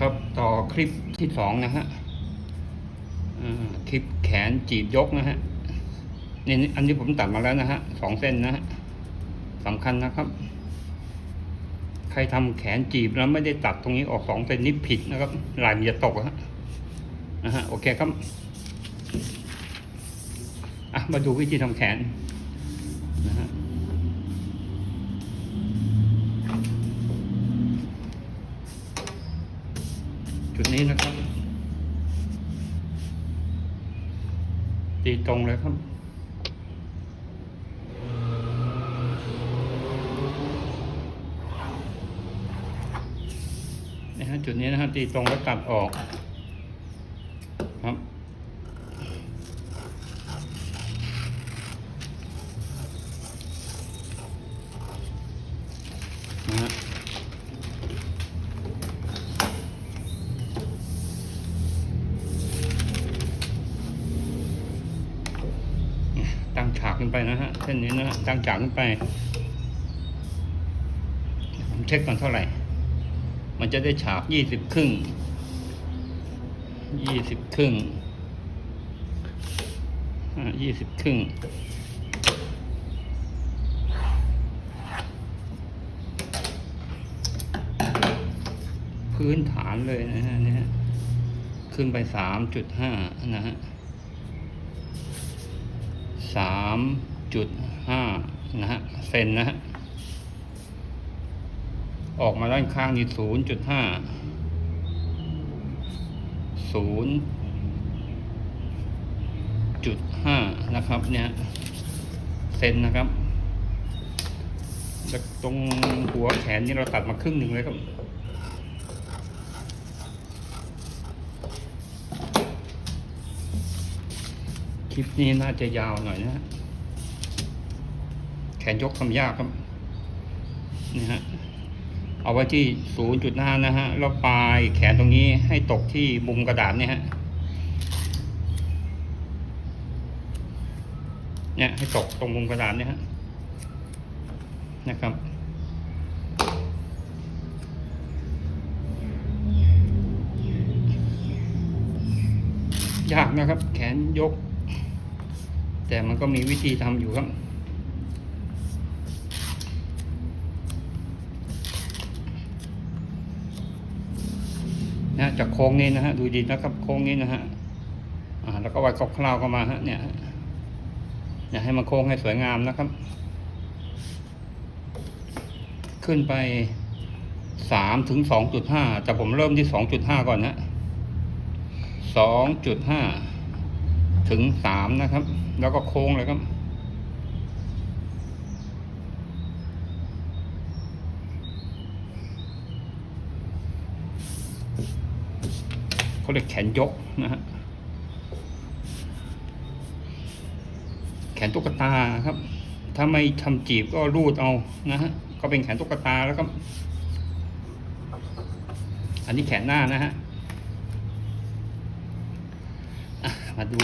ครับต่อคลิปที่สองนะฮะคลิปแขนจีบยกนะฮะนี่อันนี้ผมตัดมาแล้วนะฮะสองเส้นนะฮะสำคัญนะครับ ใครทำแขนจีบแล้วไม่ได้ตัดตรงนี้ออกสองเส้นนี่ผิดนะครับลายมันจะตกะฮะนะฮะโอเคครับอะมาดูวิธีทำแขนนะฮะ นี้นะครับ ตีตรงเลยครับนะฮะจุดนี้นะฮะตีตรงแล้วตัดออกครับ ขึ้นไปนะฮะเส้นนี้นะฮะตั้งฉากขึ้นไปผมเช็คก่อนเท่าไหร่ มันจะได้ฉากยี่สิบครึ่งยี่สิบครึ่งยี่สิบครึ่งพื้นฐานเลยนะฮะเนี่ยขึ้นไปสามจุดห้านะฮะ สามจุดห้านะฮะเซนนะฮะออกมาด้านข้างนี่ศูนย์จุดห้าศูนย์จุดห้านะครับเนี่ยเซนนะครับแล้วตรงหัวแขนนี่เราตัดมาครึ่งหนึ่งเลยครับ คลิปนี้น่าจะยาวหน่อยนะฮะแขนยกทำยากครับนี่ฮะเอาไว้ที่ศูนย์จุดห้านะฮะแล้วปลายแขนตรงนี้ให้ตกที่มุมกระดาษเนี่ยฮะเนี่ยให้ตกตรงมุมกระดาษเนี่ยฮะนะครับยากนะครับ แขนยก แต่มันก็มีวิธีทำอยู่ครับ นะจากโค้งนี้นะฮะ ดูดีนะครับโค้งนี้นะฮะ อ่า แล้วก็วัดคร่าวๆเข้ามาฮะเนี่ยอย่าให้มันโค้งให้สวยงามนะครับ ขึ้นไปสามถึงสองจุดห้าแต่ผมเริ่มที่สองจุดห้าก่อนนะสองจุดห้าถึงสามนะครับ แล้วก็โค้งเลยครับ เขาเรียกแขนยกนะฮะ แขนตุ๊กตาครับ ถ้าไม่ทำจีบก็รูดเอานะฮะ ก็เป็นแขนตุ๊กตาแล้วก็ อันนี้แขนหน้านะฮะอะมาดู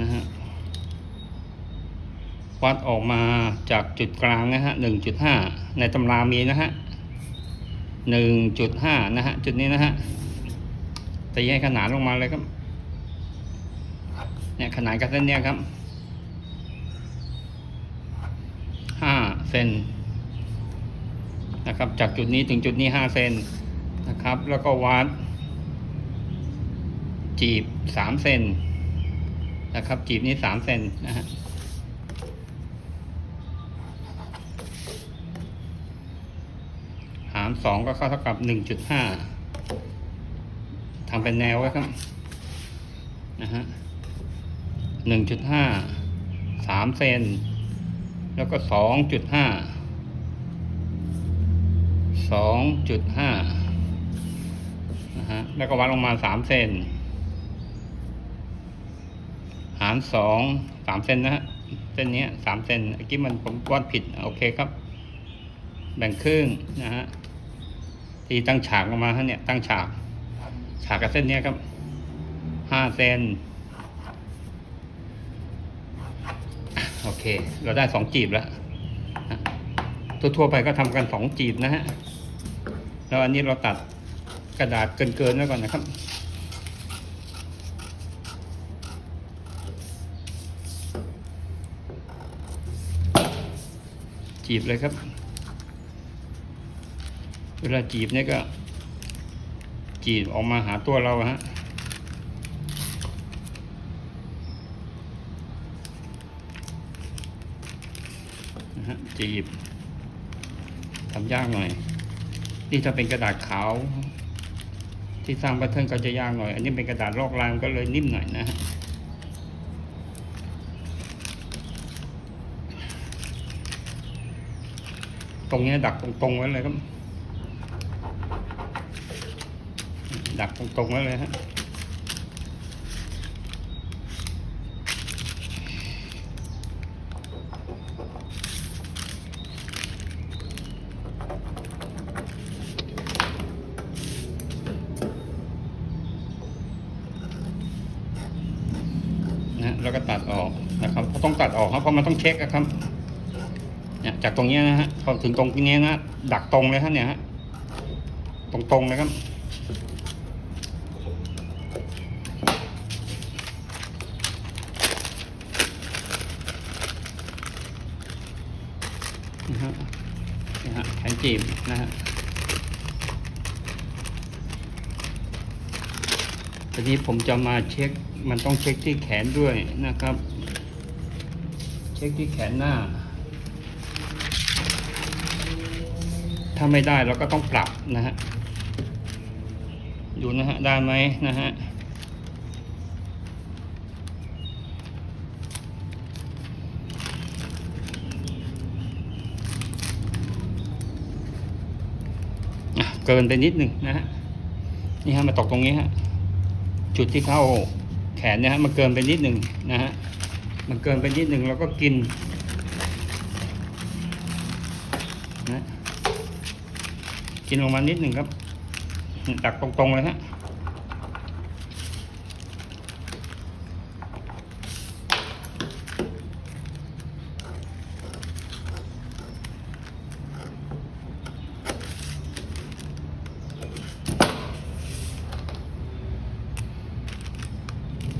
นะฮะวัดออกมาจากจุดกลางนะฮะหนึ่งจุดห้าในตำรามีนะฮะหนึ่งจุดห้านะฮะจุดนี้นะฮะตีให้ขนานลงมาเลยครับเนี่ยขนานกับเส้นเนี้ยครับห้าเซนนะครับ จากจุดนี้ถึงจุดนี้ห้าเซนนะครับ แล้วก็วัดจีบสามเซน นะครับจีบนี้สามเซนนะฮะหารสองก็เข้าเท่ากับหนึ่งจุดห้าทำเป็นแนวไว้ครับนะฮะหนึ่งจุดห้าสามเซนแล้วก็สองจุดห้าสองจุดห้านะฮะแล้วก็วัดลงมาสามเซนารสองสามเซนนะฮะเส้นนี้สามเซนเมื่อกี้มันผมวัดผิดโอเคครับ แบ่งครึ่งนะฮะที่ตั้งฉากออกมาฮะเนี่ยตั้งฉาก ฉากกับเส้นนี้ครับห้าเซนโอเค เราได้สองจีบแล้วทั่วๆไปก็ทำกันสองจีบนะฮะแล้วอันนี้เราตัดกระดาษเกินๆแล้วก่อนนะครับ จีบเลยครับ เวลาจีบเนี่ยก็ จีบออกมาหาตัวเราฮะจีบทำยากหน่อย นี่ถ้าเป็นกระดาษขาว ที่สร้างแพทเทิร์นก็จะยากหน่อย อันนี้เป็นกระดาษลอกลายมันก็เลยนิ่มหน่อยนะฮะ ตรงเนี้ยดักตรงๆไว้เลยครับ ดักตรงๆไว้เลยฮะนะแล้วก็ตัดออกนะครับเพราต้องตัดออกครับเพราะมันต้องเช็คครับ เนี่ยจากตรงนี้นะฮะพอถึงตรงนี้นะดักตรงเลยครับเนี่ยฮะตรงตรงๆเลยครับนะฮะนะฮะแขนจีบนะฮะทีนี้ผมจะมาเช็ค มันต้องเช็คที่แขนด้วยนะครับ เช็คที่แขนหน้า ถ้าไม่ได้เราก็ต้องปรับนะฮะดูนะฮะได้ไหมนะฮะเกินไปนิดหนึ่งนะฮะนี่ฮะมาตกตรงนี้ฮะจุดที่เข้าแขนเนี่ยฮะมันเกินไปนิดหนึ่งนะฮะมันเกินไปนิดหนึ่งเราก็กิน กินลงมานิดหนึ่งครับตักตรงๆเลยฮะ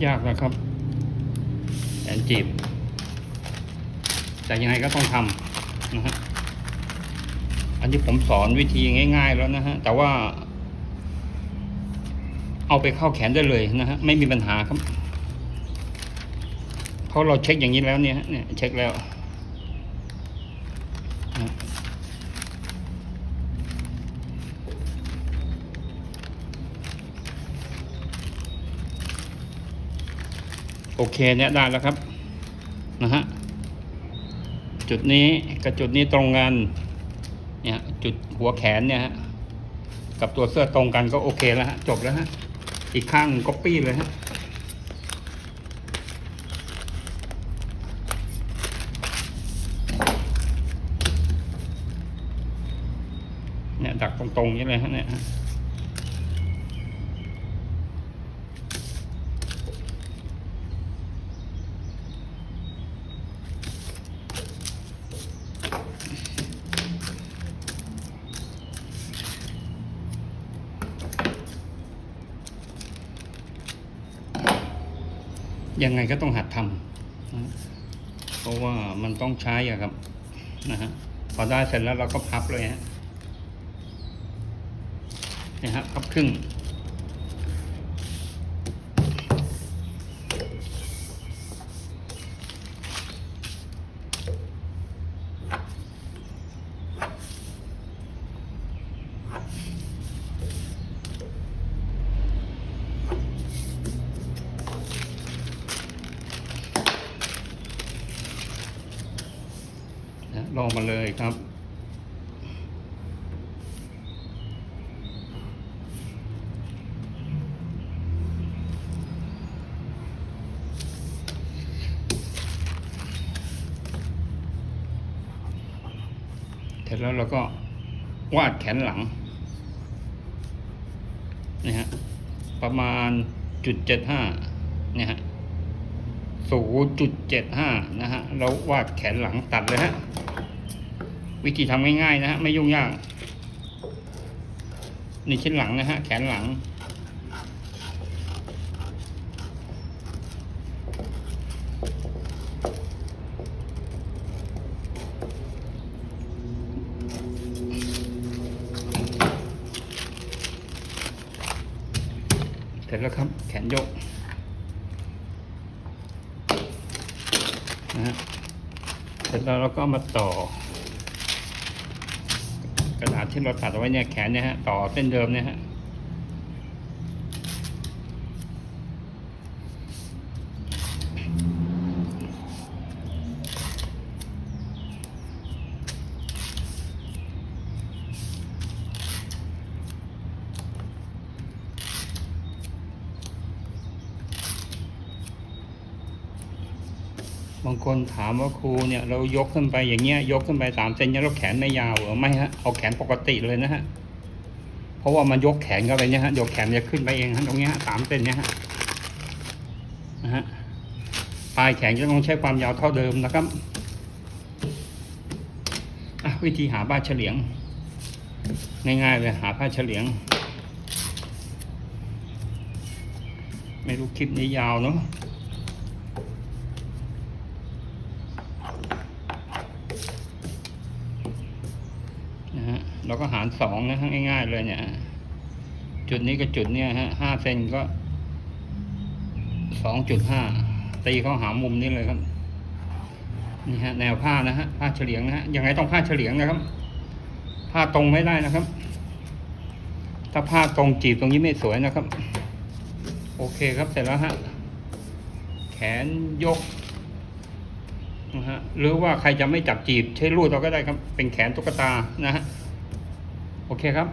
ยากนะครับแขนจีบแต่ยังไงก็ต้องทำนะฮะ อันนี้ผมสอนวิธีง่าย ๆ แล้วนะฮะ แต่ว่า เอาไปเข้าแขนได้เลยนะฮะ ไม่มีปัญหาครับเพราะเราเช็คอย่างนี้แล้วเนี่ยเนี่ยเช็คแล้วโอเคเนี่ยได้แล้วครับ นะฮะ จุดนี้กับจุดนี้ตรงกัน เนี่ยจุดหัวแขนเนี่ยฮะกับตัวเสื้อตรงกันก็โอเคแล้วฮะจบแล้วฮะอีกข้างก็ปี้เลยฮะเนี่ยดักตรงๆนี้เลยฮะเนี่ย ยังไงก็ต้องหัดทำนะเพราะว่ามันต้องใช้อะครับนะฮะพอได้เสร็จแล้วเราก็พับเลยฮะนี่ฮะพับครึ่ง ลองมาเลยครับ เสร็จแล้วเราก็วาดแขนหลังนะฮะประมาณจุดเจ็ดห้าเนี่ยฮะ ศูนย์จุดเจ็ดห้านะฮะเราวาดแขนหลังตัดเลยฮะ วิธีทำง่ายๆนะฮะ ไม่ยุ่งยาก นี่ชิ้นหลังนะฮะ แขนหลัง เสร็จแล้วครับ แขนยก นะฮะเสร็จแล้วเราก็มาต่อ กระดาษที่เราตัดเอาไว้เนี่ยแขนเนี่ยฮะต่อเส้นเดิมเนี่ยฮะางคนถามว่าครูเนี่ยเรายกขึ้นไปอย่างเงี้ยยกขึ้นไปสามเซนเนี่ยเราแขนไม่ยาวเหรอไม่ฮะเอาแขนปกติเลยนะฮะเพราะว่ามันยกแขนเข้าไปเนี่ยฮะยวแขนจะขึ้นไปเองฮะตรงเนี้ยสามเซนเนี่ยฮะนะฮะปลายแขนจะต้องใช้ความยาวเท่าเดิมนะครับวิธีหาบ้าเฉลียง ง่ายๆเลยหาผ้าเฉลียง ไม่รู้คลิปนี้ยาวเนาะ เราก็หารสองนะฮะง่ายๆเลยเนี่ย จุดนี้กับจุดเนี้ยฮะห้าเซนก็สองจุดห้าตีเข้าหามุมนี้เลยครับ นี่ฮะ แนวผ้านะฮะผ้าเฉลียงนะฮะยังไงต้องผ้าเฉลียงนะครับ ผ้าตรงไม่ได้นะครับ ถ้าผ้าตรงจีบตรงนี้ไม่สวยนะครับ โอเคครับเสร็จแล้วฮะแขนยกนะฮะหรือว่าใครจะไม่จับจีบใช้รูดเราก็ได้ครับ เป็นแขนตุ๊กตานะฮะ โอเคครับ